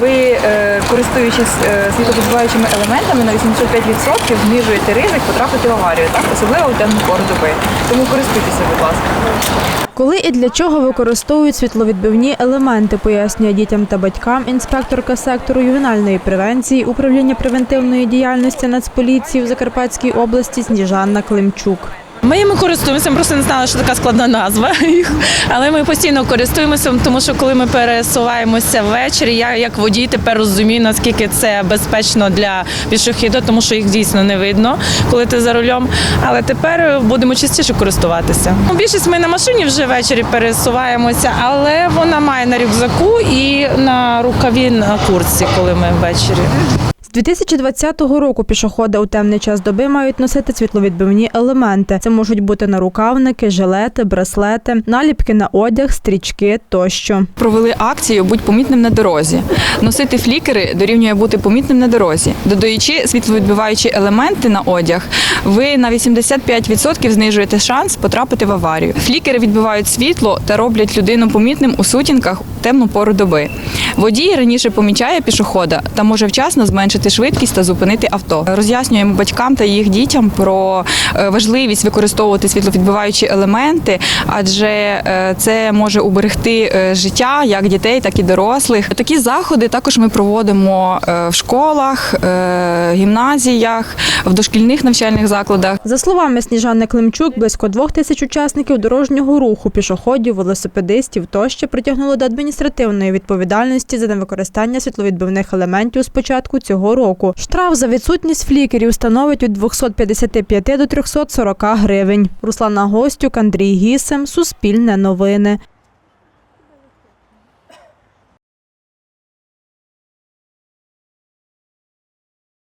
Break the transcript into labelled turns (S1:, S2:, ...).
S1: Ви, е, користуючись е, світловідбиваючими елементами, на 85% знижуєте ризик потрапити в аварію, так? особливо в темну пору доби. Тому користуйтеся, будь ласка.
S2: Коли і для чого використовують світловідбивні елементи, пояснює дітям та батькам інспекторка сектору ювенальної превенції управління превентивної діяльності Нацполіції в Закарпатській області Сніжанна Климчук.
S3: Ми їми користуємося, ми просто не знали, що така складна назва їх. Але ми постійно користуємося, тому що коли ми пересуваємося ввечері, я як водій тепер розумію, наскільки це безпечно для пішохідів, тому що їх дійсно не видно, коли ти за рулем. Але тепер будемо частіше користуватися. Ну, Більшість ми на машині вже ввечері пересуваємося, але вона має на рюкзаку і на рукаві на куртці, коли ми ввечері.
S2: З 2020 року пішоходи у темний час доби мають носити світловідбивні елементи. Це можуть бути нарукавники, жилети, браслети, наліпки на одяг, стрічки тощо.
S1: Провели акцію Будь помітним на дорозі. Носити флікери дорівнює бути помітним на дорозі. Додаючи світловідбиваючі елементи на одяг, ви на 85% знижуєте шанс потрапити в аварію. Флікери відбивають світло та роблять людину помітним у сутінках темну пору доби. Водій раніше помічає пішохода та може вчасно зменшити швидкість та зупинити авто. Роз'яснюємо батькам та їх дітям про е, важливість використовувати світловідбиваючі елементи, адже е, це може уберегти е, життя як дітей, так і дорослих. Такі заходи також ми проводимо в школах, гімназіях, в дошкільних навчальних закладах.
S2: За словами Сніжани Климчук, близько двох тисяч учасників дорожнього руху, пішоходів, велосипедистів тощо притягнули до адміністративної відповідальності за невикористання світловідбивних елементів з початку цього року. Штраф за відсутність флікерів становить від 255 до 340 гривень. Руслана Гостюк, Андрій Гісем, Суспільне новини.